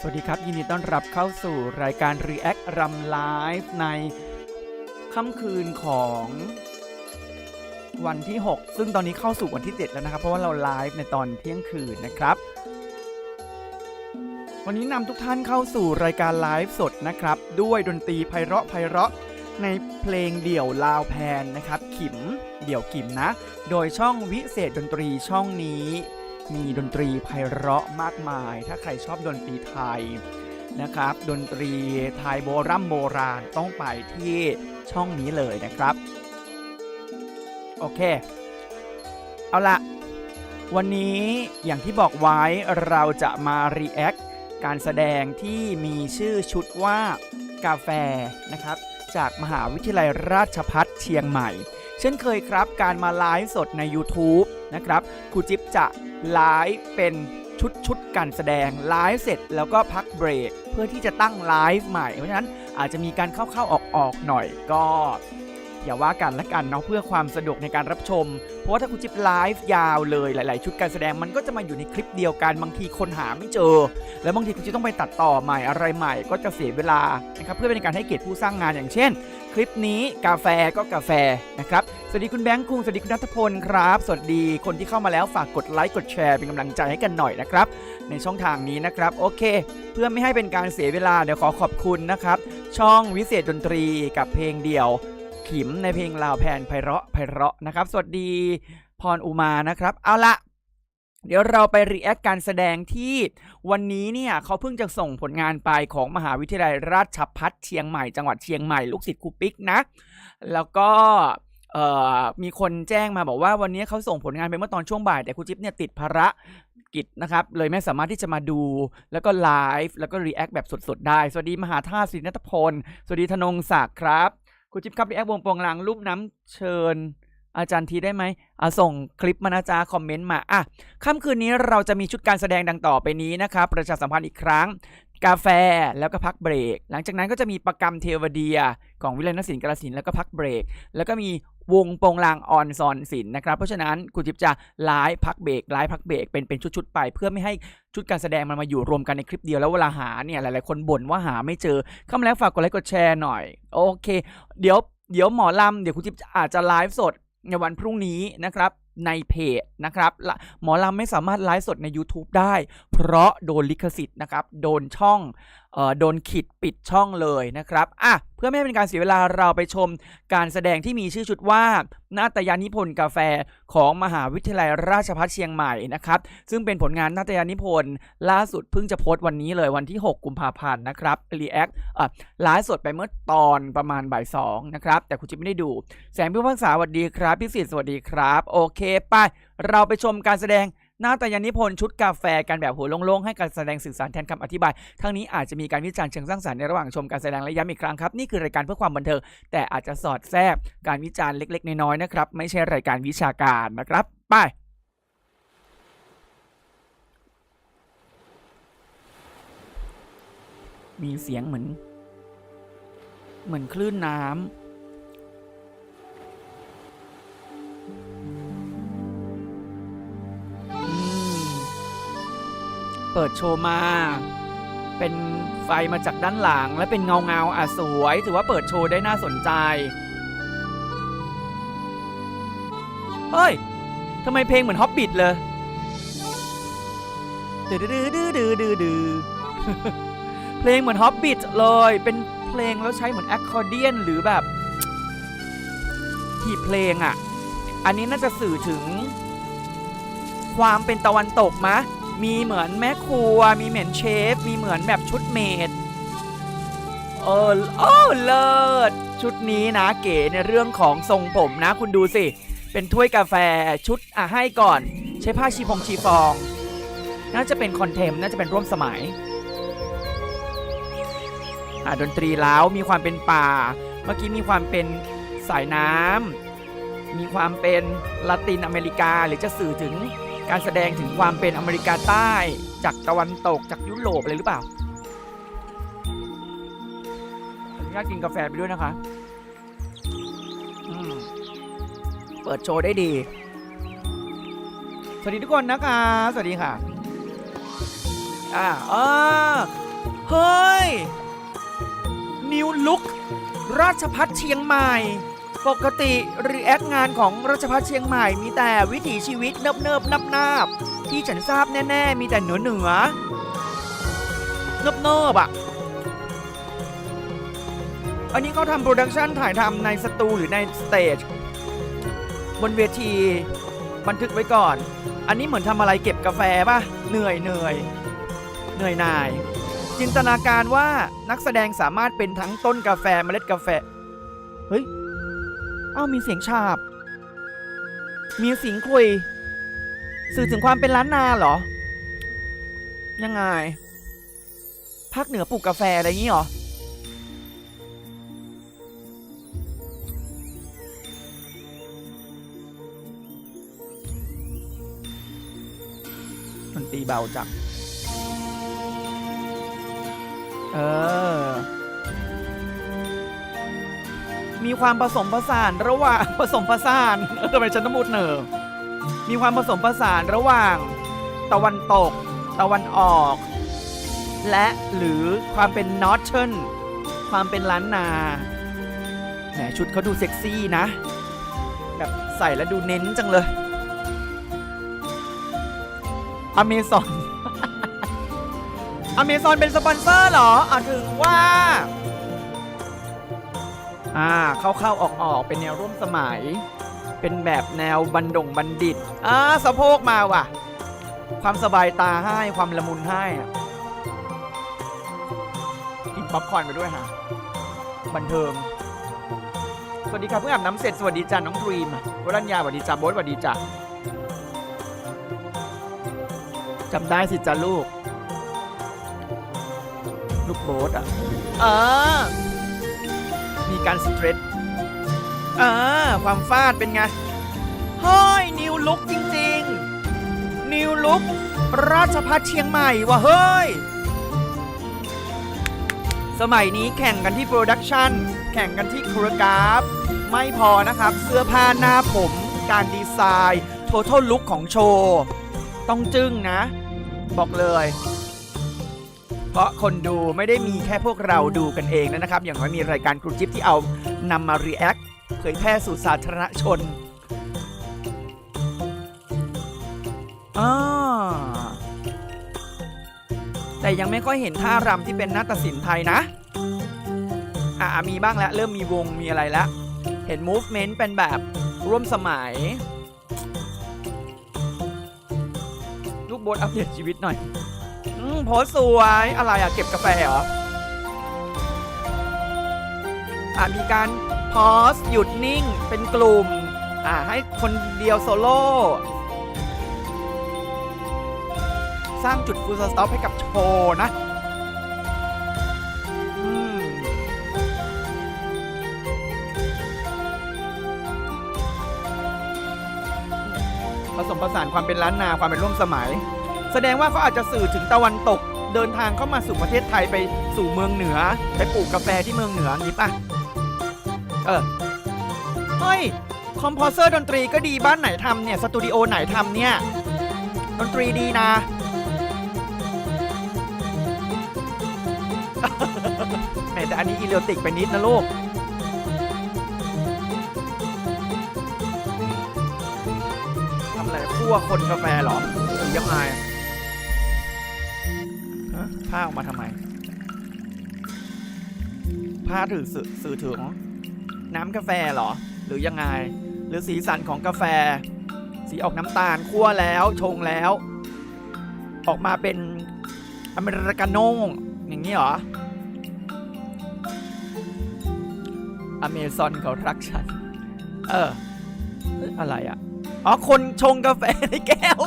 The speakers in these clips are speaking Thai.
สวัสดีครับ ยินดีต้อนรับเข้าสู่รายการ React รำไลฟ์ในค่ำคืนของวันที่ 6 ซึ่งตอนนี้เข้าสู่วันที่ 7 แล้วนะครับ เพราะว่าเราไลฟ์ในตอนเที่ยงคืนนะครับ วันนี้นำทุกท่านเข้าสู่รายการไลฟ์สดนะครับ ด้วยดนตรีไพเราะไพเราะในเพลงเดี่ยวลาวแพนนะครับ ขิมเดี่ยวขิมนะ โดยช่องวิเศษดนตรีช่องนี้ มีดนตรีไพเราะมากมาย ถ้าใครชอบดนตรีไทยนะครับ ดนตรีไทยโบรโบราณต้องไปที่ช่องนี้เลยนะครับ โอเค เอาละวันนี้อย่างที่บอกไว้เราจะมา react การแสดงที่มีชื่อชุดว่ากาแฟนะครับ จากมหาวิทยาลัยราชภัฏเชียงใหม่ เช่นเคยครับ การมาไลฟ์สดใน YouTube นะครับครูจิ๊บจะไลฟ์เป็นชุดชุดๆการแสดงไลฟ์เสร็จแล้วก็พักเบรกเพื่อที่จะตั้งไลฟ์ใหม่ เพราะฉะนั้นอาจจะมีการเข้าๆออกๆหน่อยก็อย่าว่ากันละกันเนาะเพื่อความสะดวกในการรับชม เพราะว่าถ้าคุณจิ๊บไลฟ์ยาวเลยหลาย ๆ ชุดการแสดงมันก็จะมาอยู่ในคลิปเดียวกันบางทีคนหาไม่เจอ แล้วบางทีคุณจิ๊บต้องไปตัดต่อใหม่อะไรใหม่ ก็จะเสียเวลานะครับเพื่อเป็นการให้เกียรติผู้สร้างงานอย่างเช่น คลิปนี้กาแฟก็กาแฟนะครับ สวัสดีคุณแบงค์คุงสวัสดีคุณนัทพลครับ สวัสดีคนที่เข้ามาแล้วฝากกดไลค์กดแชร์เป็นกำลังใจให้กันหน่อยนะครับ ในช่องทางนี้นะครับ โอเค เพื่อไม่ให้เป็นการเสียเวลาเดี๋ยวขอขอบคุณนะครับ ช่องวิเศษดนตรีกับเพลงเดี่ยว ขิมในเพลงลาวแพนไพเราะไพเราะนะครับ สวัสดีพรอุมานะครับ เอาละ เดี๋ยวเราไปรีแอคการแสดงที่วันนี้เนี่ยเขาเพิ่งจะส่งผลงานไปของมหาวิทยาลัยราชภัฏเชียงใหม่จังหวัดเชียงใหม่ลูกศิษย์ครูปิ๊กนะ แล้วก็มีคนแจ้งมาบอกว่าวันนี้เขาส่งผลงานไปเมื่อตอนช่วงบ่ายแต่ครูจิ๊บเนี่ยติดภาระกิจนะครับ เลยไม่สามารถที่จะมาดูแล้วก็ไลฟ์แล้วก็รีแอคแบบสดๆได้ สวัสดีมหาธาตุศินัทพล สวัสดีธนงศักดิ์ครับครูจิ๊บครับรีแอควงโปองลางรูปน้ำเชิญ อาจารย์ทีได้ไหมอะส่งคลิปมานะจ๊ะคอมเมนต์มาอะค่ำคืนนี้เราจะมีชุดการแสดงดังต่อไปนี้นะครับประชาสัมพันธ์อีกครั้ง กาแฟแล้วก็พักเบรก หลังจากนั้นก็จะมีประกรรมเทวเดียของวิเลยนศิลป์กาลสินแล้วก็พักเบรก แล้วก็มีวงโปงลางออนซอนศิลป์นะครับ เพราะฉะนั้นคุณจิ๊บจะไลฟ์พักเบรกไลฟ์พักเบรกเป็นเป็นชุดๆไป เพื่อไม่ให้ชุดการแสดงมันมาอยู่รวมกันในคลิปเดียวแล้วเวลาหาเนี่ยหลายๆคนบ่นว่าหาไม่เจอเข้ามาแล้วฝากกดไลค์กดแชร์หน่อย โอเค เดี๋ยวเดี๋ยวหมอลำเดี๋ยวคุณจิ๊บอาจจะไลฟ์สด ในวันพรุ่งนี้นะครับในเพจนะครับหมอลำไม่สามารถไลฟ์สดใน YouTube ได้ เพราะโดนลิขสิทธิ์นะครับ โดนช่องโดนขิดปิดช่องเลยนะครับอะเพื่อไม่ให้เป็นการเสียเวลาเราไปชมการแสดงที่มีชื่อชุดว่านาฏยานิพนธ์กาแฟของมหาวิทยาลัยราชภัฏเชียงใหม่นะครับซึ่งเป็นผลงานนาฏยานิพนธ์ล่าสุดเพิ่งจะโพสต์วันนี้เลยวันที่ 6 กุมภาพันธ์นะครับรีแอคอะไลฟ์สดไปเมื่อตอนประมาณบ่ายสองนะครับแต่คุณจิ๊บไม่ได้ดู แสงพิพักษาสวัสดีครับพิสิทธิ์สวัสดีครับ โอเคไปเราไปชมการแสดง นาฏยานิพนธ์ชุดกาแฟกันแบบหัวโล่งๆให้การแสดงสื่อสารแทนคำอธิบาย ทั้งนี้อาจจะมีการวิจารณ์เชิงสร้างสรรค์ในระหว่างชมการแสดงและย้ำอีกครั้งครับ นี่คือรายการเพื่อความบันเทิงแต่อาจจะสอดแทรกการวิจารณ์เล็ก ๆ น้อยๆนะครับ ไม่ใช่รายการวิชาการนะครับ ไปมีเสียงเหมือน เหมือนคลื่นน้ำ เปิดโชว์มา เป็นไฟมาจากด้านหลังและเป็นเงาเงาอะสวย ถือว่าเปิดโชว์ได้น่าสนใจ เฮ้ยทำไมเพลงเหมือนฮอบบิทเลยดือดือดือดือดือดือเพลงเหมือนฮอบบิทเลย เป็นเพลงแล้วใช้เหมือนแอคคอร์เดียนหรือแบบที่เพลงอะ อันนี้น่าจะสื่อถึง ความเป็นตะวันตกมะ มีเหมือนแม่ครัว มีเหมือนเชฟ มีเหมือนแบบชุดเมดเออโอ้เลิศ ชุดนี้นะเก๋ในเรื่องของทรงผมนะ คุณดูสิ เป็นถ้วยกาแฟชุดอะให้ก่อน ใช้ผ้าชีฟองชีฟอง น่าจะเป็นคอนเทมน่าจะเป็นร่วมสมัยอะดนตรีแล้วมีความเป็นป่า เมื่อกี้มีความเป็นสายน้ำมีความเป็นละตินอเมริกาหรือจะสื่อถึง การแสดงถึงความเป็นอเมริกาใต้ จากตะวันตกจากยุโรปอะไรหรือเปล่าอนุญาตกินกาแฟไปด้วยนะคะเปิดโชว์ได้ดี สวัสดีทุกคนนะคะ สวัสดีค่ะ อ่าอ่าเฮ้ย นิวลุกราชพัฒเชียงใหม่ ปกติรีแอคงานของราชพัฒเชียงใหม่มีแต่วิถีชีวิตเนิบเนิบนับนาบที่ฉันทราบแน่ๆ มีแต่เหนือเหนือเนิบเนิบอะ อันนี้เขาทำโปรดักชันถ่ายทำในสตูหรือในสเตจบนเวทีบันทึกไว้ก่อน อันนี้เหมือนทำอะไรเก็บกาแฟป่ะ เหนื่อยเหนื่อยเหนื่อยนาย จินตนาการว่านักแสดงสามารถเป็นทั้งต้นกาแฟเมล็ดกาแฟ เฮ้ย เอ้ามีเสียงฉาบ มีเสียงคุย สื่อถึงความเป็นล้านนาเหรอ ยังไงภาคเหนือปลูกกาแฟอะไรอย่างนี้เหรอดนตีเบาจัง เออ มีความผสมผสานระหว่างผสมผสานทำไมฉันต้องพูดเหนอมีความผสมผสานระหว่าง ตะวันตก ตะวันออก และหรือความเป็นนอร์เทิร์นความเป็นล้านนาแหมชุดเขาดูเซ็กซี่นะ แบบใส่แล้วดูเน้นจังเลย อเมซอน อเมซอนเป็นสปอนเซอร์เหรออะถึงว่า อ่าเข้าๆออกๆเป็นแนวร่วมสมัย เป็นแบบแนวบันดงบัณฑิตอ่าสะโพกมาว่ะ ความสบายตาให้ความละมุนให้อะกินป๊อปคอร์นไปด้วยฮะบันเทิงสวัสดีครับเพิ่งอาบน้ำเสร็จสวัสดีจ้าน้องดรีมวรัญญาสวัสดีจ้าโบ๊ทสวัสดีจ้าจำได้สิจ้าลูก ลูกโบ๊ทอะ เออ มีการสเตรทเออความฟาดเป็นไงเฮ้ยนิวลุกจริงๆ นิวลุกราชพัฒเชียงใหม่ว่ะเฮ้ย สมัยนี้แข่งกันที่โปรดักชันแข่งกันที่โครกราฟ ไม่พอนะครับ เสื้อผ้าหน้าผม การดีไซน์ โท t a l ลุคของโชว์ ต้องจึ้งนะ บอกเลย เพราะคนดูไม่ได้มีแค่พวกเราดูกันเองนะครับ อย่างน้อยมีรายการครูจิ๊บที่เอานำมา react เผยแพร่สู่สาธารณชนอ่าแต่ยังไม่ค่อยเห็นท่ารำที่เป็นนาฏศิลป์ไทยนะ อ่ามีบ้างแล้ว เริ่มมีวงมีอะไรแล้ว เห็น movement เป็นแบบร่วมสมัย ลูกโบนอัปเดตชีวิตหน่อย อืมโพสต์สวยอะไรอะเก็บกาแฟเหรอ อะมีการโพสหยุดนิ่งเป็นกลุ่ม อะให้คนเดียวโซโล่สร้างจุดฟูลสต็อปให้กับโชว์นะผสมผสานความเป็นล้านนาความเป็นร่วมสมัย แสดงว่าเขาอาจจะสื่อถึงตะวันตก เดินทางเข้ามาสู่ประเทศไทยไปสู่เมืองเหนือ ไปปลูกกาแฟที่เมืองเหนืองี้ป่ะเออเฮ้ยคอมโพเซอร์ดนตรีก็ดีบ้านไหนทำเนี่ย สตูดิโอไหนทำเนี่ย ดนตรีดีนะแหมแต่อันนี้อีเลติกไปนิดนะลูกทำอะไรคั่วคนกาแฟหรอหรือยังไง ผ้าออกมาทำไม ผ้าถือสื่อสื่อถึง น้ำกาแฟเหรอ หรือยังไง หรือสีสันของกาแฟ สีออกน้ำตาลคั่วแล้วชงแล้ว ออกมาเป็นอเมริกาโน่อย่างนี้เหรอ อเมซอนเขารักฉัน เออ อะไรอะ อ๋อ คนชงกาแฟในแก้ว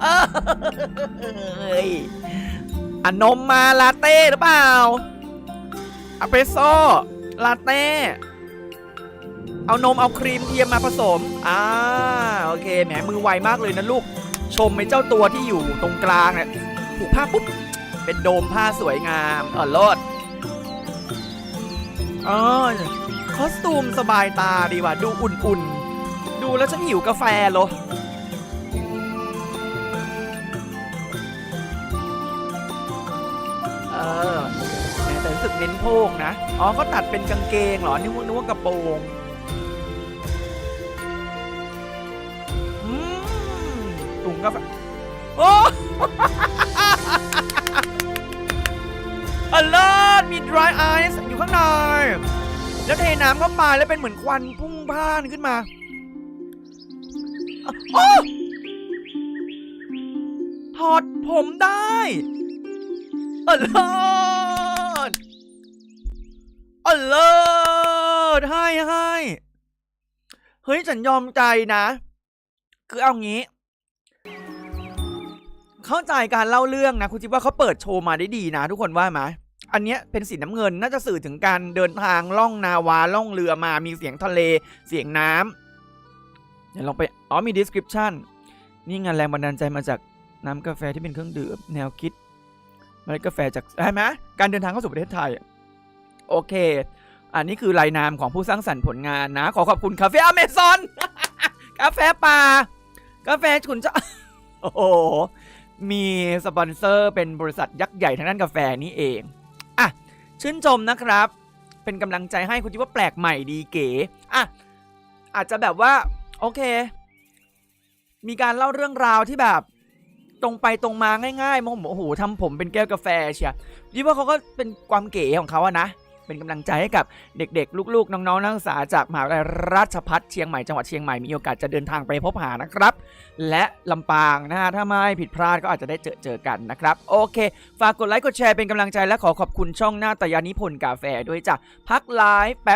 เอ้ยอะนมมาลาเต้หรือเปล่าอเปรสโซ่ลาเต้ เอานมเอาครีมเทียมมาผสม อ่า โอเค แหม มือไวมากเลยนะลูก ชมไอ้เจ้าตัวที่อยู่ตรงกลางเนี่ยผูกผ้าปุ๊บ เป็นโดมผ้าสวยงามเออโลดอ๋อคอสตูมสบายตาดีว่ะ ดูอุ่นๆ ดูแล้วฉันหิวกาแฟเหรเออแต่รู้สึกเน้นโพกนะ อ๋อ ก็ตัดเป็นกางเกงเหรอ นี่นึกว่ากระโปรงตุงกาแฟ โอ้อเลอร์มี dry ice อยู่ข้างใน แล้วเทน้ำเข้ามาแล้วเป็นเหมือนควันพุ่งพ่านขึ้นมา โอ้ถอดผมได้อเลิศอเลิศให้ให้เฮ้ย ฉันยอมใจนะ คือเอางี้ เข้าใจการเล่าเรื่องนะ คุณคิดว่าเขาเปิดโชว์มาได้ดีนะ ทุกคนว่าไหมอันเนี้ยเป็นสีน้ำเงินน่าจะสื่อถึงการเดินทางล่องนาวาล่องเรือมามีเสียงทะเลเสียงน้ำเดี๋ยวลองไป อ๋อมี description นี่งานแรงบันดาลใจมาจากน้ำกาแฟที่เป็นเครื่องดื่มแนวคิดเมล็ดกาแฟจากใช่ไหมการเดินทางเข้าสู่ประเทศไทย โอเค อันนี้คือรายนามของผู้สร้างสรรค์ผลงานนะ ขอขอบคุณคาเฟ่อเมซอนกาแฟป่ากาแฟขุนจะโอ้โหมีสปอนเซอร์เป็นบริษัทยักษ์ใหญ่ทางด้านกาแฟนี่เองอะชื่นชมนะครับ เป็นกำลังใจให้คุณคิดว่าแปลกใหม่ดีเก๋อะอาจจะแบบว่า โอเค มีการเล่าเรื่องราวที่แบบตรงไปตรงมาง่ายๆมองโอ้โหทำผมเป็นแก้วกาแฟเชียคิดว่าเขาก็เป็นความเก๋ของเขาอะนะเป็นกำลังใจให้กับเด็กๆ ลูกๆ น้องๆ นักศึกษาจากมหาวิทยาลัยราชภัฏเชียงใหม่จังหวัดเชียงใหม่มีโอกาสจะเดินทางไปพบหานะครับ และลำปางนะฮะถ้าไม่ผิดพลาดก็อาจจะได้เจอเจอกันนะครับ โอเค ฝากกดไลค์กดแชร์เป็นกำลังใจและขอขอบคุณช่องหน้าตยานิพนธ์กาแฟด้วยจ้ะพักไลฟ์แป๊บ